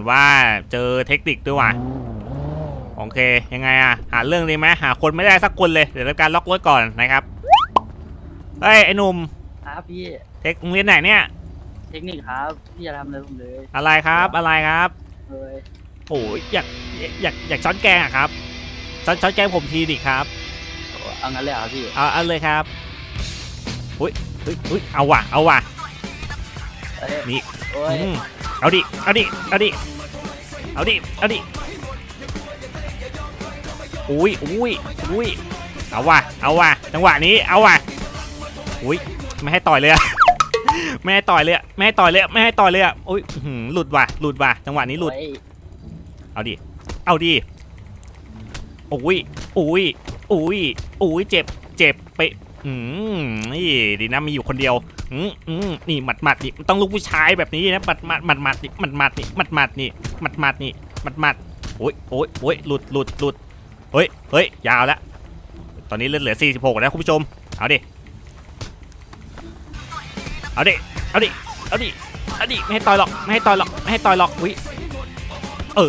ดูเหมือนว่าเจอเทคนิคด้วยว่ะโอเคยังไงอะหาเรื่องดีไหมหาคนไม่ได้สักคนเลยเดี๋ยวทำการล็อกรถก่อนนะครับเฮ้ยไอ้หนุ่มครับพี่เทคโรงเรียนไหนเนี่ย เทคนิคครับพี่จะทำอะไรผมเลยอะไรครับอะไรครับเลยโอ้ยอยากอยากอยากช้อนแกงอะครับช้อนช้อนแกงผมทีดิครับเอางั้นเลยเหรอพี่เอาเอาเลยครับอุ้ยอุ้ยอุ้ยเอาว่ะเอาว่ะเอ้ยนี่โอ้ยอืมเอาดิเอาดิเอาดิ เอาดิ เอาดิ อุ้ยอุ้ยอุ้ยเอาว่ะ เอาว่ะ จังหวะนี้ เอาว่ะ อุ้ยไม่ให้ต่อยเลยอะไม่ให้ต่อยเลยอะไม่ให้ต่อยเลยอะไม่ให้ต่อยเลยอะอุ้ยอื้อหือหลุดว่ะ หลุดว่ะ จังหวะนี้หลุดโอ้ยเอาดิ เอาดิ อุ้ยอุ้ยอุ้ยอุ้ยเจ็บ เจ็บไป อืมนี่ดีนะมีอยู่คนเดียว อืมอืมนี่หมัดหมัดนี่มันต้องลูกผู้ชายแบบนี้นะหมัดหมัดหมัดหมัดนี่หมัดหมัดนี่หมัดหมัดนี่ หมัดหมัดนี่หมัดหมัดโอ้ยโอ้ยโอ้ยหลุดหลุดหลุดเฮ้ยเฮ้ยยาวแล้วตอนนี้เลือดเหลือ 46 แล้วคุณผู้ชม เอาดิ เอาดิ เอาดิ เอาดิ เอาดิ ไม่ให้ต่อยหรอก ไม่ให้ต่อยหรอก ไม่ให้ต่อยหรอก อุ้ย เอ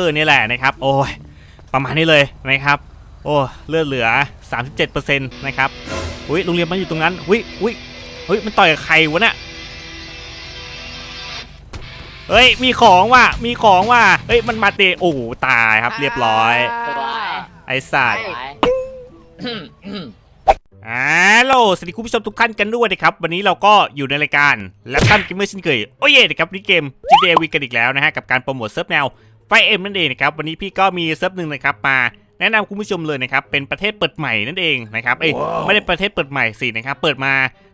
อ นี่แหละนะครับ โอ้ย ประมาณนี้เลยนะครับ โอ้ เลือดเหลือ 37%นะครับ อุ้ย โรงเรียนมันอยู่ตรงนั้น อุ้ย อุ้ย เฮ้ย มันต่อยกับใครวะเนี่ย เฮ้ย มีของว่ะ มีของว่ะ เฮ้ย มันมาเตะโอ้โหตายครับ เรียบร้อย สบายไอ้สัตว์สบายฮัลโหลสวัสดีคุณผู้ชมทุกท่านกันด้วยนะครับ วันนี้เราก็อยู่ในรายการและตั้มกิมเมอร์เช่นเคย โอ้ยนะครับนี่เกม GTA V กันอีกแล้วนะฮะ กับการโปรโมทเซิร์ฟแนวไฟเอ็มนั่นเองนะครับ วันนี้พี่ก็มีเซิร์ฟหนึ่งนะครับมา แนะนำคุณผู้ชมเลยนะครับเป็นประเทศเปิดใหม่นั่นเองนะครับเอ้ยไม่ได้ประเทศเปิดใหม่สินะครับเปิดมา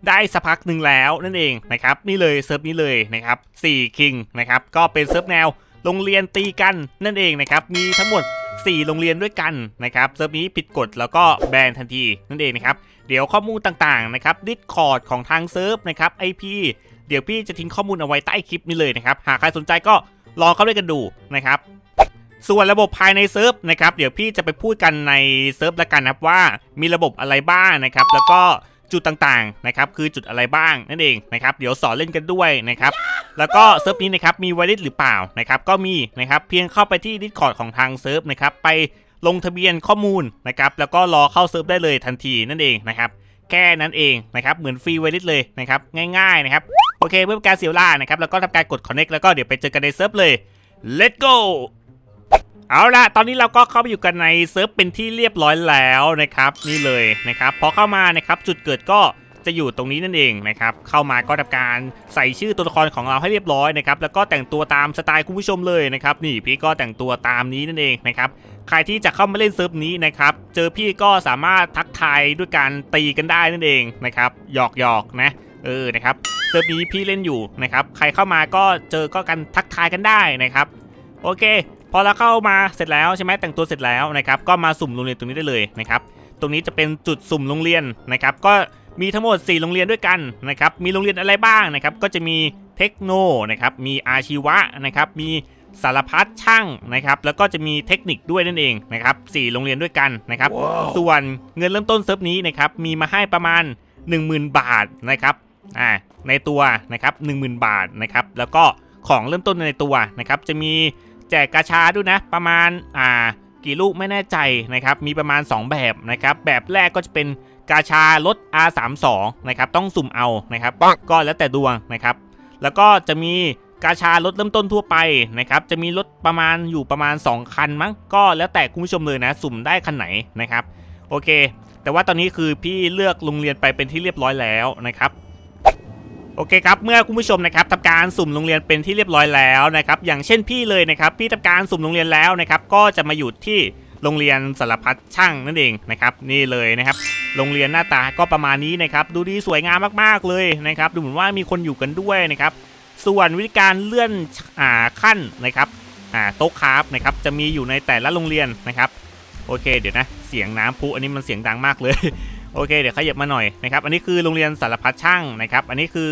ได้สักพักหนึ่งแล้วนั่นเองนะครับนี่เลยเซิร์ฟนี้เลยนะครับ4คิงนะครับก็เป็นเซิร์ฟแนวโรงเรียนตีกันนั่นเองนะครับมีทั้งหมด 4 โรงเรียนด้วยกันนะครับเซิร์ฟนี้ผิดกฎแล้วก็แบนทันทีนั่นเองนะครับเดี๋ยวข้อมูลต่างๆนะครับดิสคอร์ดของทางเซิร์ฟนะครับ IP เดี๋ยวพี่จะทิ้งข้อมูลเอาไว้ใต้คลิปนี้เลยนะครับหากใครสนใจก็ลองเข้าด้วยกันดูนะครับ ส่วนระบบภายในเซิร์ฟนะครับเดี๋ยวพี่จะไปพูดกันในเซิร์ฟล้วกันนะครับว่ามีระบบอะไรบ้างนะครับ แล้วก็จุดต่างๆนะครับคือจุดอะไรบ้างนั่นเองนะครับเดี๋ยวสอนเล่นกันด้วยนะครับแล้วก็เซิร์ฟนี้นะครับมีไวริสหรือเปล่านะครับก็มีนะครับเพียงเข้าไปที่ดิสคอร์ดของทางเซิร์ฟนะครับไปลงทะเบียนข้อมูลนะครับแล้วก็รอเข้าเซิร์ฟได้เลยทันทีนั่นเองนะครับแค่นั้นเองนะครับเหมือนฟรีไวริสเลยนะครับง่ายๆนะครับโอเคเพื่อการเสียเวลานะครับแล้วก็ทำการกด connect แล้วก็เดี๋ยวไปเจอกันในเซิร์ฟเลย let's go เอาละตอนนี้เราก็เข้าไปอยู่กันในเซิร์ฟเป็นที่เรียบร้อยแล้วนะครับ นี่เลยนะครับ พอเข้ามานะครับจุดเกิดก็จะอยู่ตรงนี้นั่นเองนะครับ เข้ามาก็ทำการใส่ชื่อตัวละครของเราให้เรียบร้อยนะครับ แล้วก็แต่งตัวตามสไตล์คุณผู้ชมเลยนะครับ นี่พี่ก็แต่งตัวตามนี้นั่นเองนะครับ ใครที่จะเข้ามาเล่นเซิร์ฟนี้นะครับ เจอพี่ก็สามารถทักทายด้วยการตีกันได้นั่นเองนะครับ หยอกหยอกนะ เออ นะครับ เซิร์ฟนี้พี่เล่นอยู่นะครับ ใครเข้ามาก็เจอก็กันทักทายกันได้นะครับ โอเค พอเราเข้ามาเสร็จแล้วใช่ไหมแต่งตัวเสร็จแล้วนะครับก็มาสุ่มโรงเรียนตรงนี้ได้เลยนะครับตรงนี้จะเป็นจุดสุ่มโรงเรียนนะครับก็มีทั้งหมด 4 โรงเรียนด้วยกันนะครับมีโรงเรียนอะไรบ้างนะครับก็จะมีเทคโนนะครับมีอาชีวะนะครับมีสารพัดช่างนะครับแล้วก็จะมีเทคนิคด้วยนั่นเองนะครับ4โรงเรียนด้วยกันนะครับส่วนเงินเริ่มต้นเซิร์ฟนี้นะครับมีมาให้ประมาณ 10,000 บาทนะครับอ่าในตัวนะครับ10,000 บาทนะครับแล้วก็ของเริ่มต้นในตัวนะครับจะมี แจกกาชาด้วยนะ ประมาณอ่ากี่ลูกไม่แน่ใจนะครับ มีประมาณ 2 แบบนะครับ แบบแรกก็จะเป็นกาชารถ R32 นะครับ ต้องสุ่มเอานะครับ ก็แล้วแต่ดวงนะครับ แล้วก็จะมีกาชารถเริ่มต้นทั่วไปนะครับ จะมีรถประมาณอยู่ประมาณ 2 คันมั้ง ก็แล้วแต่คุณผู้ชมเลยนะ สุ่มได้คันไหนนะครับ โอเค แต่ว่าตอนนี้คือพี่เลือกโรงเรียนไปเป็นที่เรียบร้อยแล้วนะครับ โอเคครับเมื่อคุณผู้ชมนะครับทำการสุ่มโรงเรียนเป็นที่เรียบร้อยแล้วนะครับอย่างเช่นพี่เลยนะครับพี่ทำการสุ่มโรงเรียนแล้วนะครับก็จะมาอยู่ที่โรงเรียนสารพัดช่างนั่นเองนะครับนี่เลยนะครับโรงเรียนหน้าตาก็ประมาณนี้นะครับดูดีสวยงามมากๆเลยนะครับดูเหมือนว่ามีคนอยู่กันด้วยนะครับส่วนวิธีการเลื่อนอ่าขั้นนะครับอ่าโต๊ะคราฟนะครับจะมีอยู่ในแต่ละโรงเรียนนะครับโอเคเดี๋ยวนะเสียงน้ำพุอันนี้มันเสียงดังมากเลย โอเค เดี๋ยวขยับมาหน่อยนะครับ อันนี้คือโรงเรียนสารพัดช่างนะครับ อันนี้คือ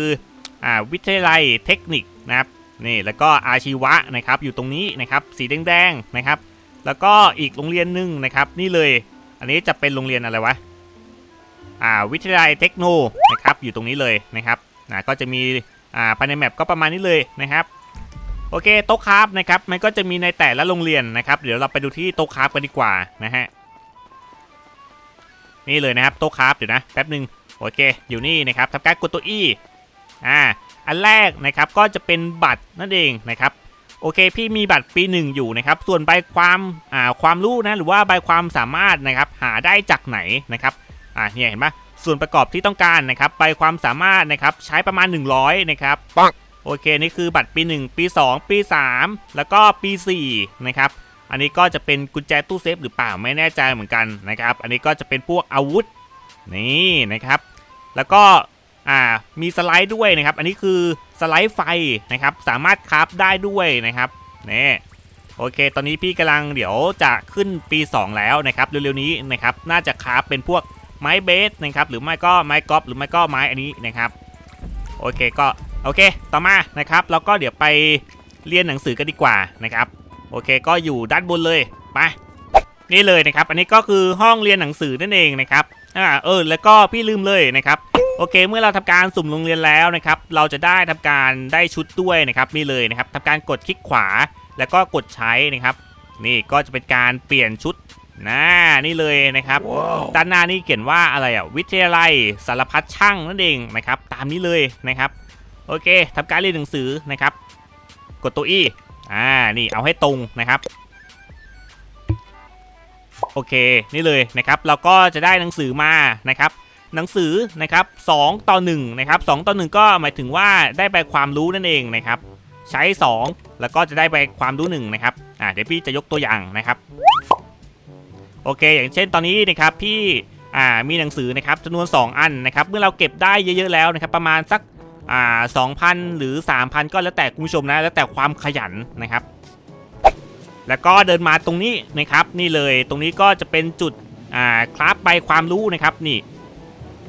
อ่าวิทยาลัยเทคนิคนะครับ นี่แล้วก็อาชีวะนะครับอยู่ตรงนี้นะครับ สีแดงๆนะครับ แล้วก็อีกโรงเรียนหนึ่งนะครับ นี่เลย อันนี้จะเป็นโรงเรียนอะไรวะ อ่าวิทยาลัยเทคโนนะครับ อยู่ตรงนี้เลยนะครับอ่าก็จะมีอ่าภายในแมปก็ประมาณนี้เลยนะครับโอเคโต๊ะคราฟนะครับมันก็จะมีในแต่ละโรงเรียนนะครับ เดี๋ยวเราไปดูที่โต๊ะคราฟกันดีกว่านะฮะ นี่เลยนะครับโต๊ะคราฟเดี๋ยวนะแป๊บหนึ่งโอเค อยู่นี่นะครับทำการกดตัว E อ่าอันแรกนะครับก็จะเป็นบัตรนั่นเองนะครับโอเค พี่มีบัตรปีหนึ่งอยู่นะครับ ส่วนใบความอ่าความรู้นะหรือว่าใบความสามารถนะครับหาได้จากไหนนะครับอ่าเนี่ยเห็นปะส่วนประกอบที่ต้องการนะครับใบความสามารถนะครับใช้ประมาณ 100นะครับปังโอเคนี่คือบัตรปี 1 ปี 2 ปี 3 แล้วก็ปี4นะครับ อันนี้ก็จะเป็นกุญแจตู้เซฟหรือเปล่าไม่แน่ใจเหมือนกันนะครับ อันนี้ก็จะเป็นพวกอาวุธนี่นะครับ แล้วก็อ่ามีสไลด์ด้วยนะครับ อันนี้คือสไลด์ไฟนะครับ สามารถคราฟได้ด้วยนะครับนี่โอเค ตอนนี้พี่กำลังเดี๋ยวจะขึ้นปี 2 แล้วนะครับเร็วๆนี้นะครับน่าจะคราฟเป็นพวกไม้เบสนะครับหรือไม่ก็ไม้กอล์ฟหรือไม่ก็ไม้อันนี้นะครับโอเคก็โอเค ต่อมานะครับ เราก็เดี๋ยวไปเรียนหนังสือกันดีกว่านะครับ โอเค ก็อยู่ด้านบนเลยไปนี่เลยนะครับ อันนี้ก็คือห้องเรียนหนังสือนั่นเองนะครับอ่าเออ แล้วก็พี่ลืมเลยนะครับโอเค เมื่อเราทำการสุ่มโรงเรียนแล้วนะครับ เราจะได้ทำการได้ชุดด้วยนะครับนี่เลยนะครับทำการกดคลิกขวาแล้วก็กดใช้นะครับ นี่ก็จะเป็นการเปลี่ยนชุดนะนี่เลยนะครับด้านหน้านี่เขียนว่าอะไรอะวิทยาลัยสารพัดช่างนั่นเองนะครับ ตามนี้เลยนะครับ โอเคทำการเรียนหนังสือนะครับ กดตัว E อ่า นี่เอาให้ตรงนะครับ โอเค นี่เลยนะครับ เราก็จะได้หนังสือมานะครับ หนังสือนะครับ2ต่อ1นะครับ2ต่อ1ก็หมายถึงว่าได้ใบความรู้นั่นเองนะครับ ใช้ 2 แล้วก็จะได้ใบความรู้1นะครับ อ่า เดี๋ยวพี่จะยกตัวอย่างนะครับ โอเค อย่างเช่นตอนนี้นะครับพี่ อ่า มีหนังสือนะครับจำนวน 2 อันนะครับ เมื่อเราเก็บได้เยอะ ๆ แล้วนะครับ ประมาณสัก อ่า2,000หรือ 3,000 ก็แล้วแต่คุณผู้ชมนะ แล้วแต่ความขยันนะครับ แล้วก็เดินมาตรงนี้นะครับ นี่เลยตรงนี้ก็จะเป็นจุดอ่าคราฟใบความรู้นะครับนี่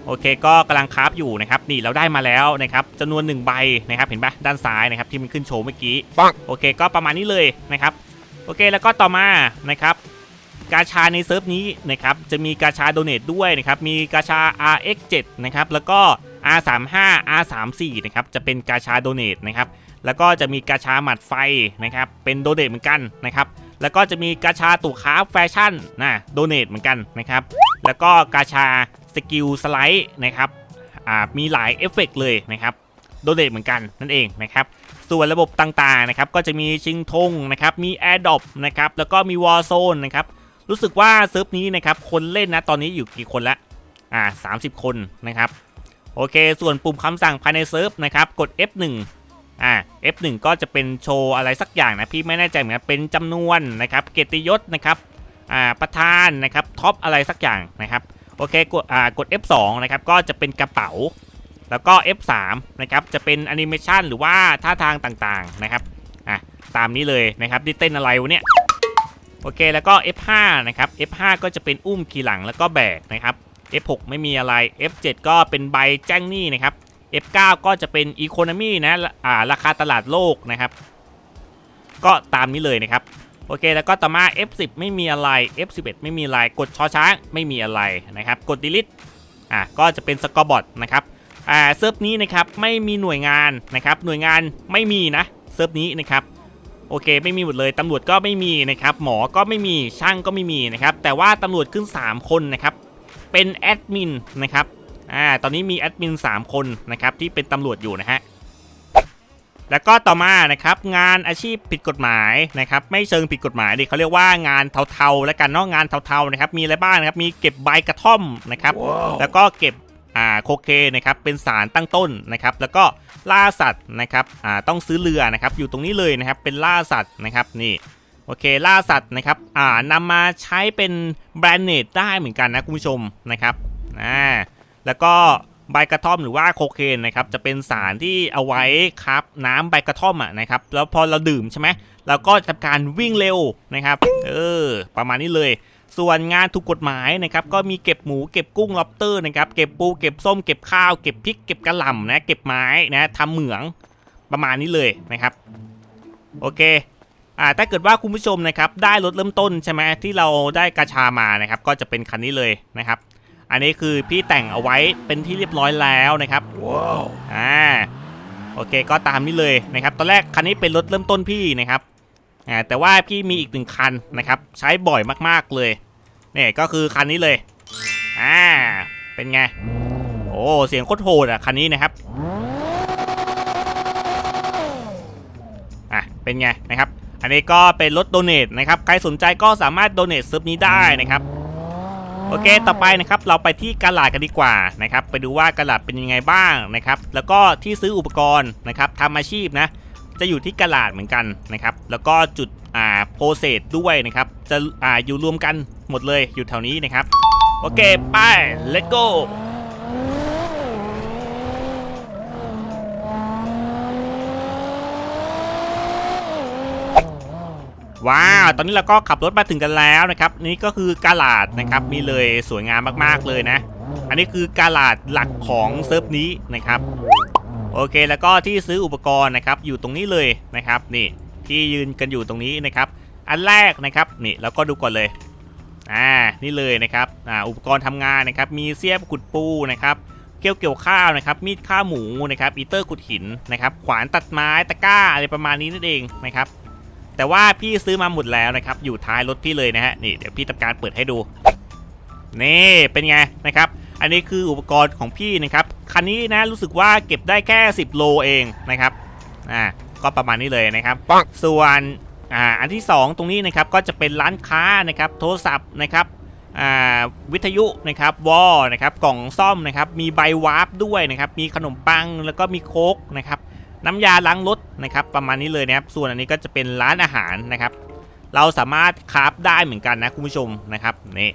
โอเคก็กำลังคราฟอยู่นะครับนี่เราได้มาแล้วนะครับจำนวน 1 ใบนะครับเห็นปะด้านซ้ายนะครับที่มันขึ้นโชว์เมื่อกี้ปังโอเคก็ประมาณนี้เลยนะครับโอเคแล้วก็ต่อมานะครับกาชาในเซิร์ฟนี้นะครับจะมีกาชาโดเน e ด้วยนะครับมีกาชา RX7 นะครับแล้วก็ R35 R34 นะครับจะเป็นกาชาโดเน e นะครับแล้วก็จะมีกาชาหมัดไฟนะครับเป็นโดเน e เหมือนกันนะครับแล้วก็จะมีกาชาตู่ค้าแฟชั่นนะโดเน e เหมือนกันนะครับแล้วก็กาชาสกิลสไลด์นะครับอ่ามีหลายเอฟเฟกต์เลยนะครับโดเน e เหมือนกันนั่นเองนะครับส่วนระบบต่างๆนะครับก็จะมีชิงธงนะครับมี Air d r o p นะครับแล้วก็มี War Zone นะครับรู้สึกว่าเซิร์ฟนี้นะครับคนเล่นนะตอนนี้อยู่กี่คนละอ่า30 คนนะครับ โอเค ส่วนปุ่มคำสั่งภายในเซิร์ฟนะครับกด F1 อ่า F1 ก็จะเป็นโชว์อะไรสักอย่างนะพี่ไม่แน่ใจเหมือนกันเป็นจำนวนนะครับเกียรติยศนะครับอ่าประธานนะครับท็อปอะไรสักอย่างนะครับโอเคกดอ่ากด F2 นะครับก็จะเป็นกระเป๋า แล้วก็ F3 นะครับจะเป็นแอนิเมชันหรือว่าท่าทางต่างๆนะครับอะตามนี้เลยนะครับดิเต้นอะไรวะเนี่ยโอเคแล้วก็ F5 นะครับ F5 ก็จะเป็นอุ้มขี่หลังแล้วก็แบกนะครับ F6 ไม่มีอะไร F7 ก็เป็นใบแจ้งหนี้นะครับ F9 ก็จะเป็น Economy นะอ่าราคาตลาดโลกนะครับ ก็ตามนี้เลยนะครับ โอเคแล้วก็ต่อมา F10 ไม่มีอะไร F11 ไม่มีอะไร กดชอช้างไม่มีอะไรนะครับ กด delete อะก็จะเป็นสกอร์บอทนะครับอ่าเซิร์ฟนี้นะครับไม่มีหน่วยงานนะครับหน่วยงานไม่มีนะเซิร์ฟนี้นะครับโอเคไม่มีหมดเลยตำรวจก็ไม่มีนะครับหมอก็ไม่มีช่างก็ไม่มีนะครับแต่ว่าตำรวจขึ้น 3 คนนะครับ เป็นแอดมินนะครับอ่าตอนนี้มีแอดมิน3 คนนะครับที่เป็นตำรวจอยู่นะฮะแล้วก็ต่อมานะครับงานอาชีพผิดกฎหมายนะครับไม่เชิงผิดกฎหมายดิเขาเรียกว่างานเทาๆ แล้วกันเนาะงานเทาๆนะครับมีอะไรบ้างนะครับมีเก็บใบกระท่อมนะครับแล้วก็เก็บอ่าโคเคนนะครับเป็นสารตั้งต้นนะครับแล้วก็ล่าสัตว์นะครับอ่าต้องซื้อเรือนะครับอยู่ตรงนี้เลยนะครับเป็นล่าสัตว์นะครับนี่ โอเคล่าสัตว์นะครับอ่านำมาใช้เป็นแบรนด์เนตได้เหมือนกันนะคุณผู้ชมนะครับอ่าแล้วก็ใบกระท่อมหรือว่าโคเคนนะครับจะเป็นสารที่เอาไว้ครับน้ำใบกระท่อมอะนะครับแล้วพอเราดื่มใช่ไหมเราก็ทำการวิ่งเร็วนะครับเออประมาณนี้เลย ส่วนงานถูกกฎหมายนะครับก็มีเก็บหมูเก็บกุ้งล็อบเตอร์นะครับเก็บปูเก็บส้มเก็บข้าวเก็บพริกเก็บกระหล่ำนะเก็บไม้นะทำเหมืองประมาณนี้เลยนะครับโอเค อ่าถ้าเกิดว่าคุณผู้ชมนะครับได้รถเริ่มต้นใช่ไหมที่เราได้กระชามานะครับก็จะเป็นคันนี้เลยนะครับ อันนี้คือพี่แต่งเอาไว้เป็นที่เรียบร้อยแล้วนะครับว้าวอ่าโอเคก็ตามนี้เลยนะครับ ตอนแรกคันนี้เป็นรถเริ่มต้นพี่นะครับอ่าแต่ว่าพี่มีอีกหนึ่งคันนะครับ ใช้บ่อยมากๆเลยเนี่ยก็คือคันนี้เลยอ่าเป็นไงโอ้เสียงโคตรโหดอะคันนี้นะครับอะเป็นไงนะครับ อันนี้ก็เป็นรถโดเนทนะครับ ใครสนใจก็สามารถโดเนทเซิร์ฟนี้ได้นะครับ โอเค ต่อไปนะครับ เราไปที่กาลาดกันดีกว่านะครับ ไปดูว่ากาลาดเป็นยังไงบ้างนะครับ แล้วก็ที่ซื้ออุปกรณ์นะครับทำอาชีพนะ จะอยู่ที่กาลาดเหมือนกันนะครับ แล้วก็จุดอ่าโพเซตด้วยนะครับ จะอ่าอยู่รวมกันหมดเลยอยู่แถวนี้นะครับ โอเค ไป let's go ว้าว ตอนนี้เราก็ขับรถมาถึงกันแล้วนะครับ นี่ก็คือกาลาดนะครับ มีเลยสวยงามมากๆเลยนะ อันนี้คือกาลาดหลักของเซิร์ฟนี้นะครับ โอเค แล้วก็ที่ซื้ออุปกรณ์นะครับ อยู่ตรงนี้เลยนะครับ นี่ที่ยืนกันอยู่ตรงนี้นะครับ อันแรกนะครับ นี่เราก็ดูก่อนเลย อ่า นี่เลยนะครับ อ่า อุปกรณ์ทำงานนะครับ มีเสียบขุดปูนะครับเกี่ยวเกี่ยวข้าวนะครับ มีดข้าวหมูนะครับ อีเตอร์ขุดหินนะครับ ขวานตัดไม้ ตะกร้าอะไรประมาณนี้นั่นเองนะครับ แต่ว่าพี่ซื้อมาหมดแล้วนะครับ อยู่ท้ายรถพี่เลยนะฮะ นี่เดี๋ยวพี่ทำการเปิดให้ดู นี่เป็นไงนะครับ อันนี้คืออุปกรณ์ของพี่นะครับ คันนี้นะรู้สึกว่าเก็บได้แค่ 10 โลเองนะครับ อ่า ก็ประมาณนี้เลยนะครับปังส่วนอ่าอันที่ 2 ตรงนี้นะครับก็จะเป็นร้านค้านะครับ โทรศัพท์นะครับอ่าวิทยุนะครับวอลนะครับกล่องซ่อมนะครับมีใบวาร์ปด้วยนะครับมีขนมปังแล้วก็มีโค้กนะครับ น้ำยาล้างรถนะครับประมาณนี้เลยนะครับส่วนอันนี้ก็จะเป็นร้านอาหารนะครับ เราสามารถคราฟได้เหมือนกันนะคุณผู้ชมนะครับนี่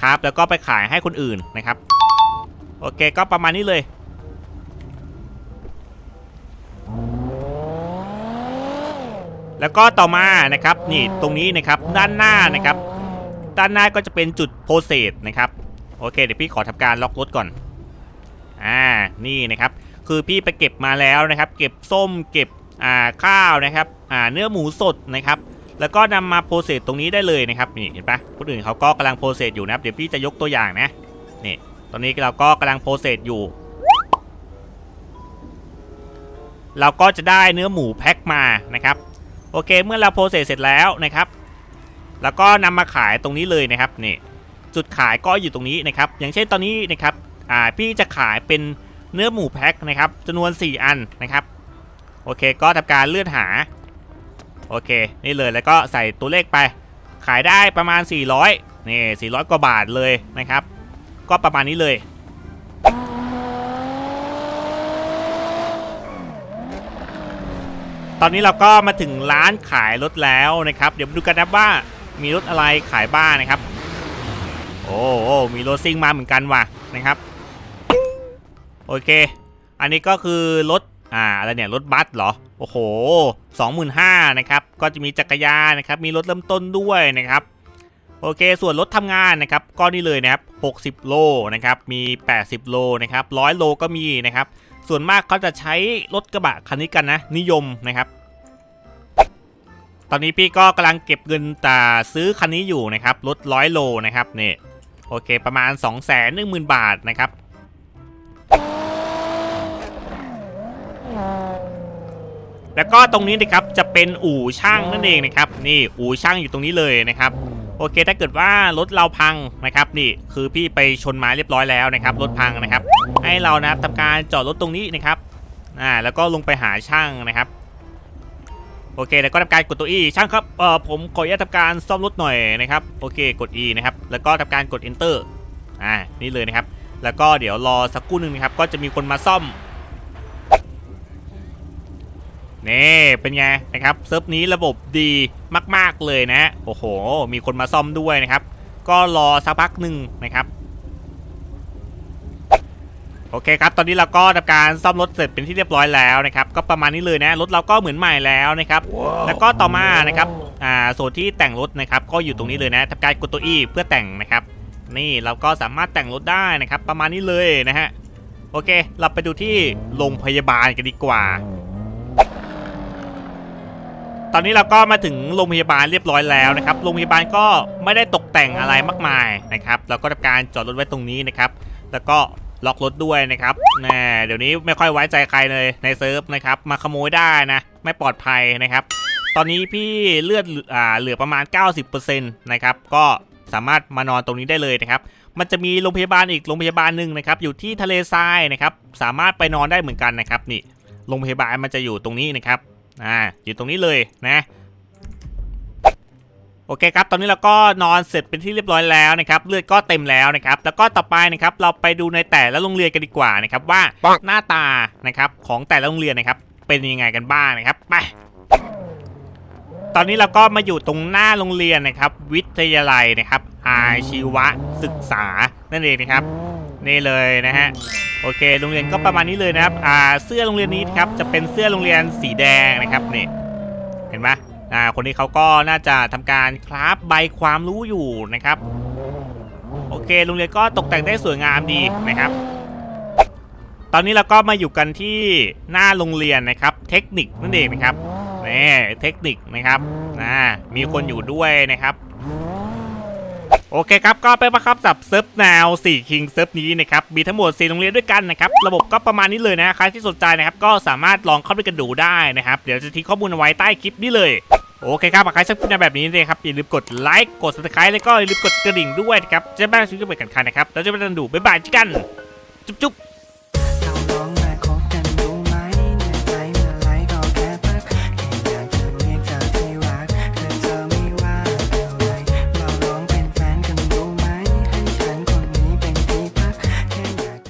คราฟแล้วก็ไปขายให้คนอื่นนะครับ โอเคก็ประมาณนี้เลยแล้วก็ต่อมานะครับนี่ตรงนี้นะครับด้านหน้านะครับ ด้านหน้าก็จะเป็นจุดโพเซตนะครับโอเคเดี๋ยวพี่ขอทำการล็อกรถก่อนอ่านี่นะครับ คือพี่ไปเก็บมาแล้วนะครับ เก็บส้มเก็บอ่าข้าวนะครับอ่าเนื้อหมูสดนะครับ แล้วก็นำมาโพเซตตรงนี้ได้เลยนะครับนี่เห็นปะคนอื่นเขาก็กำลังโพเซตอยู่นะครับเดี๋ยวพี่จะยกตัวอย่างนะนี่ตอนนี้เราก็กำลังโพเซตอยู่ เราก็จะได้เนื้อหมูแพ็คมานะครับโอเค เมื่อเราโพเซสเสร็จแล้วนะครับ แล้วก็นำมาขายตรงนี้เลยนะครับนี่จุดขายก็อยู่ตรงนี้นะครับ อย่างเช่นตอนนี้นะครับอ่าพี่จะขายเป็น เนื้อหมูแพ็คนะครับจำนวน 4 อันนะครับ โอเคก็ทำการเลื่อนหา โอเค นี่เลยแล้วก็ใส่ตัวเลขไป ขายได้ประมาณ 400นี่400 กว่าบาทเลยนะครับ ก็ประมาณนี้เลยตอนนี้เราก็มาถึงร้านขายรถแล้วนะครับ เดี๋ยวมาดูกันนะว่ามีรถอะไรขายบ้างนะครับ โอ้โอมีรถซิ่งมาเหมือนกันว่ะนะครับ โอเค อันนี้ก็คือรถอ่าอะไรเนี่ยรถบัสเหรอ โอ้โห 25,000นะครับ ก็จะมีจักรยานนะครับ มีรถเริ่มต้นด้วยนะครับ โอเค ส่วนรถทำงานนะครับ ก็นี่เลยนะครับ 60 โลนะครับ มี 80 โลนะครับ 100 โลก็มีนะครับ ส่วนมากเขาจะใช้รถกระบะคันนี้กันนะ นิยมนะครับ ตอนนี้พี่ก็กำลังเก็บเงินแต่ซื้อคันนี้อยู่นะครับ รถร้อยโลนะครับนี่ โอเค ประมาณ 2 1 0 0 0 0 บาทนะครับ แล้วก็ตรงนี้นะครับจะเป็นอู่ช่างนั่นเองนะครับนี่อู่ช่างอยู่ตรงนี้เลยนะครับโอเคถ้าเกิดว่ารถเราพังนะครับนี่คือพี่ไปชนมาเรียบร้อยแล้วนะครับรถพังนะครับ ให้เรานะครับทำการจอดรถตรงนี้นะครับอ่าแล้วก็ลงไปหาช่างนะครับโอเคแล้วก็ทำการกดตัว E ช่างครับเอ่อผมขออนุญาตทำการซ่อมรถหน่อยนะครับโอเคกด E นะครับแล้วก็ทำการกด Enter อ่านี่เลยนะครับ แล้วก็เดี๋ยวรอสักครู่หนึ่งนะครับก็จะมีคนมาซ่อม นี่เป็นไงนะครับเซิร์ฟนี้ระบบดีมาก ๆ เลยนะโอ้โห มีคนมาซ่อมด้วยนะครับ ก็รอสักพักหนึ่งนะครับ โอเคครับ ตอนนี้เราก็ทำการซ่อมรถเสร็จเป็นที่เรียบร้อยแล้วนะครับ ก็ประมาณนี้เลยนะรถเราก็เหมือนใหม่แล้วนะครับ แล้วก็ต่อมานะครับอ่าโซนที่แต่งรถนะครับ ก็อยู่ตรงนี้เลยนะทำการกดตัว E เพื่อแต่งนะครับ นี่เราก็สามารถแต่งรถได้นะครับ ประมาณนี้เลยนะฮะโอเค เราไปดูที่โรงพยาบาลกันดีกว่า ตอนนี้เราก็มาถึงโรงพยาบาลเรียบร้อยแล้วนะครับ โรงพยาบาลก็ไม่ได้ตกแต่งอะไรมากมายนะครับ เราก็ทำการจอดรถไว้ตรงนี้นะครับ แล้วก็ล็อกรถด้วยนะครับแน่เดี๋ยวนี้ไม่ค่อยไว้ใจใครเลยในเซิร์ฟนะครับ มาขโมยได้นะ ไม่ปลอดภัยนะครับ ตอนนี้พี่เลือดอ่าเหลือประมาณ 90%นะครับ ก็สามารถมานอนตรงนี้ได้เลยนะครับ มันจะมีโรงพยาบาลอีกโรงพยาบาลหนึ่งนะครับ อยู่ที่ทะเลทรายนะครับ สามารถไปนอนได้เหมือนกันนะครับ นี่ โรงพยาบาลมันจะอยู่ตรงนี้นะครับ อ่าอยู่ตรงนี้เลยนะโอเคครับ ตอนนี้เราก็นอนเสร็จเป็นที่เรียบร้อยแล้วนะครับ เลือดก็เต็มแล้วนะครับ แล้วก็ต่อไปนะครับ เราไปดูในแต่ละโรงเรียนกันดีกว่านะครับ ว่าหน้าตานะครับของแต่ละโรงเรียนนะครับ เป็นยังไงกันบ้างนะครับ ไป ตอนนี้เราก็มาอยู่ตรงหน้าโรงเรียนนะครับ วิทยาลัยนะครับ อาชีวศึกษานั่นเองนะครับ นี่เลยนะฮะโอเคโรงเรียนก็ประมาณนี้เลยนะครับอ่าเสื้อโรงเรียนนี้ครับจะเป็นเสื้อโรงเรียนสีแดงนะครับนี่เห็นไหมอ่าคนนี้เขาก็น่าจะทำการคราฟใบความรู้อยู่นะครับ โอเคโรงเรียนก็ตกแต่งได้สวยงามดีนะครับ ตอนนี้เราก็มาอยู่กันที่หน้าโรงเรียนนะครับ เทคนิคนั่นเองนะครับนี่เทคนิคนะครับนะมีคนอยู่ด้วยนะครับ โอเคครับ ก็ไปประคับสับเซิร์ฟแนว4คิงเซิร์ฟนี้นะครับ มีทั้งหมด 4 โรงเรียนด้วยกันนะครับ ระบบก็ประมาณนี้เลยนะใครที่สนใจนะครับ ก็สามารถลองเข้าไปกันดูได้นะครับ เดี๋ยวจะทิ้งข้อมูลเอาไว้ใต้คลิปนี้เลย โอเคครับหากใครชอบคลิปแนวแบบนี้นะครับ อย่าลืมกดไลค์ กดซับสไครต์แล้วก็อย่าลืมกดกระดิ่งด้วยนะครับ จะไม่พลาดคลิปใหม่กันค่ะนะครับ แล้วจะไปกันดูบ๊ายบายจอกัน จุ๊บ